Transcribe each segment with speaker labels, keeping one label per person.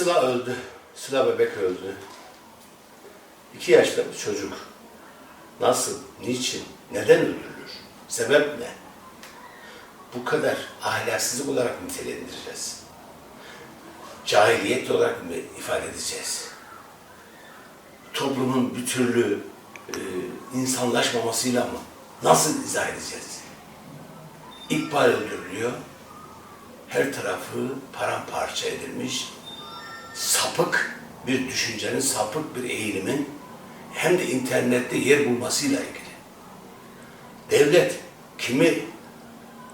Speaker 1: Sıla öldü. Sıla bebek öldü. İki yaşlı bir çocuk. Nasıl, niçin, neden öldürülür? Sebep ne? Bu kadar ahlaksızlık olarak nitelendireceğiz. Cahiliyet olarak mı ifade edeceğiz? Toplumun bir türlü e, insanlaşmamasıyla mı? Nasıl izah edeceğiz? İkbal öldürülüyor. Her tarafı paramparça edilmiş. Sapık bir düşüncenin, sapık bir eğilimin hem de internette yer bulmasıyla ilgili. Devlet kimi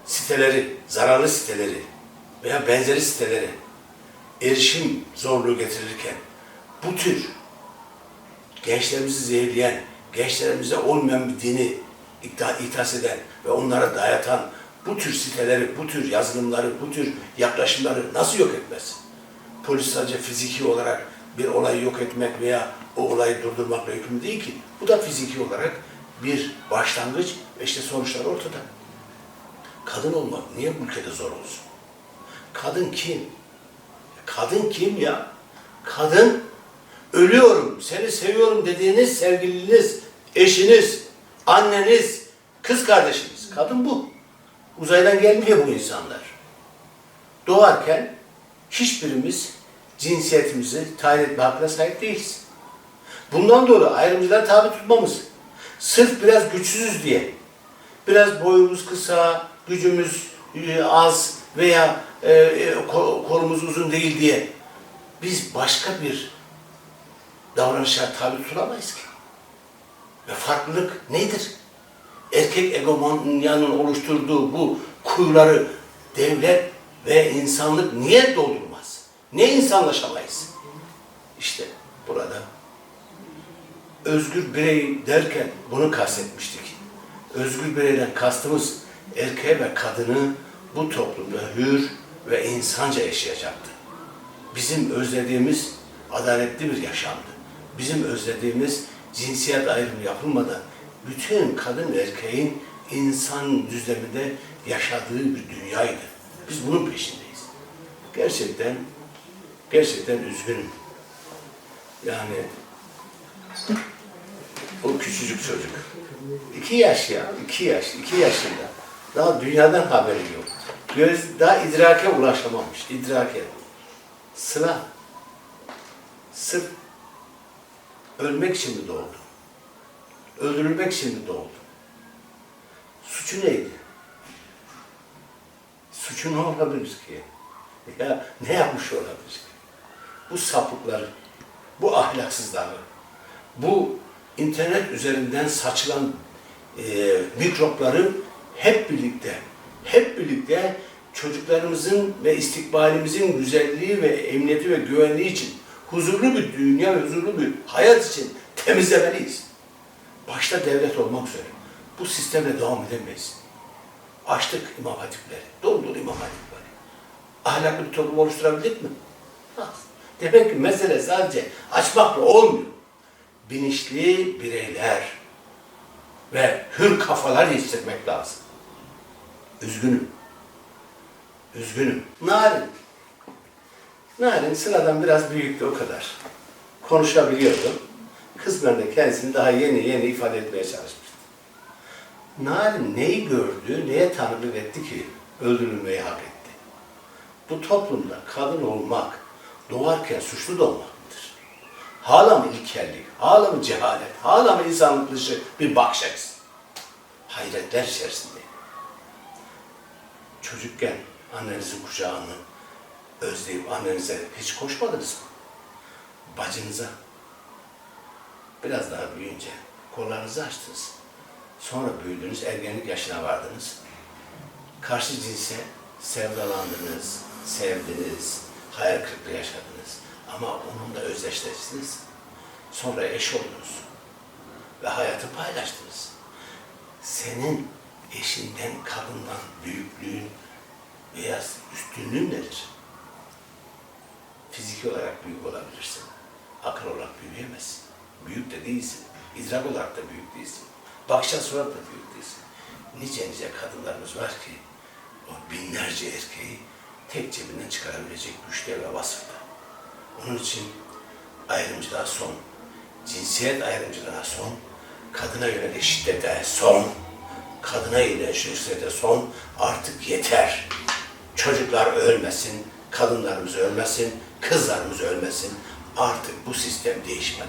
Speaker 1: siteleri, zararlı siteleri veya benzeri siteleri erişim zorluğu getirirken bu tür gençlerimizi zehirleyen, gençlerimize olmayan bir dini iddia, ithas eden ve onlara dayatan bu tür siteleri, bu tür yazılımları, bu tür yaklaşımları nasıl yok etmez? Polis sadece fiziki olarak bir olayı yok etmek veya o olayı durdurmakla hükümlü değil ki. Bu da fiziki olarak bir başlangıç ve işte sonuçlar ortada. Kadın olmak niye bu ülkede zor olsun? Kadın kim? Kadın kim ya? Kadın ölüyorum, seni seviyorum dediğiniz sevgiliniz, eşiniz, anneniz, kız kardeşiniz. Kadın bu. Uzaydan gelmiyor bu insanlar. Doğarken hiçbirimiz cinsiyetimizi tayin etme hakkına sahip değiliz. Bundan dolayı ayrımcılığa tabi tutmamız, sırf biraz güçsüzüz diye, biraz boyumuz kısa, gücümüz e, az veya e, e, ko- kolumuz uzun değil diye biz başka bir davranışa tabi tutamayız ki. Ve farklılık nedir? Erkek egomanyanın oluşturduğu bu kuyuları devlet ve insanlık niye doldurmaz? Niye insanlaşamayız? İşte burada özgür birey derken bunu kastetmiştik. Özgür bireyden kastımız erkeğe ve kadını bu toplumda hür ve insanca yaşayacaktı. Bizim özlediğimiz adaletli bir yaşamdı. Bizim özlediğimiz cinsiyet ayrımı yapılmadan bütün kadın ve erkeğin insan düzleminde yaşadığı bir dünyaydı. Biz bunun peşindeyiz. Gerçekten, gerçekten üzgünüm. Yani o küçücük çocuk. iki yaş ya, iki yaş, iki yaşında. Daha dünyadan haberi yok. Göz, daha idrake ulaşamamış, idrake. Sıla. Sırf ölmek için mi doğdu? Öldürülmek için mi doğdu? Suçu neydi? Suçu ne olabilir ki? Ya ne yapmış olabilir ki? Bu sapıkları, bu ahlaksızları, bu internet üzerinden saçılan e, mikropları hep birlikte, hep birlikte çocuklarımızın ve istikbalimizin güzelliği ve emniyeti ve güvenliği için huzurlu bir dünya huzurlu bir hayat için temizlemeliyiz. Başta devlet olmak üzere. Bu sistemle devam edemeyiz. Açtık imam hatipleri, doldur imam hatipleri. Ahlaklı bir toplum oluşturabildik mi? Demek ki mesele sadece açmakla olmuyor. Bilinçli bireyler ve hür kafalar yetiştirmek lazım. Üzgünüm. Üzgünüm. Narin. Narin sıradan biraz büyüktü o kadar. Konuşabiliyordu. Kısmen de kendisini daha yeni yeni ifade etmeye çalışmıştı. Narin neyi gördü, neye tanıklık etti ki öldürülmeyi hak etti? Bu toplumda kadın olmak, doğarken suçlu da olmak mıdır? Hala mı ilkellik, hala mı cehalet, hala mı insanlık dışı bir bakış açısı? Hayretler içerisinde. Çocukken annenizin kucağını özleyip annenize hiç koşmadınız mı? Bacınıza. Biraz daha büyüyünce kollarınızı açtınız. Sonra büyüdünüz, ergenlik yaşına vardınız. Karşı cinse sevdalandınız, sevdiniz, hayal kırıklığı yaşadınız. Ama onunla özdeşleştiniz. Sonra eş oldunuz. Ve hayatı paylaştınız. Senin eşinden, kadından büyüklüğün veya üstünlüğün nedir? Fiziki olarak büyük olabilirsin. Akıl olarak büyüyemezsin. Büyük de değilsin. İdrak olarak da büyük değilsin. Bakışa surat da büyük değilsin. Nice nice kadınlarımız var ki o binlerce erkeği tek cebinden çıkarabilecek güçte ve vasıfta. Onun için ayrımcılığa son, cinsiyet ayrımcılığına son, kadına yönelik şiddete son, kadına yönelik şiddete son, artık yeter. Çocuklar ölmesin, kadınlarımız ölmesin, kızlarımız ölmesin. Artık bu sistem değişmeli.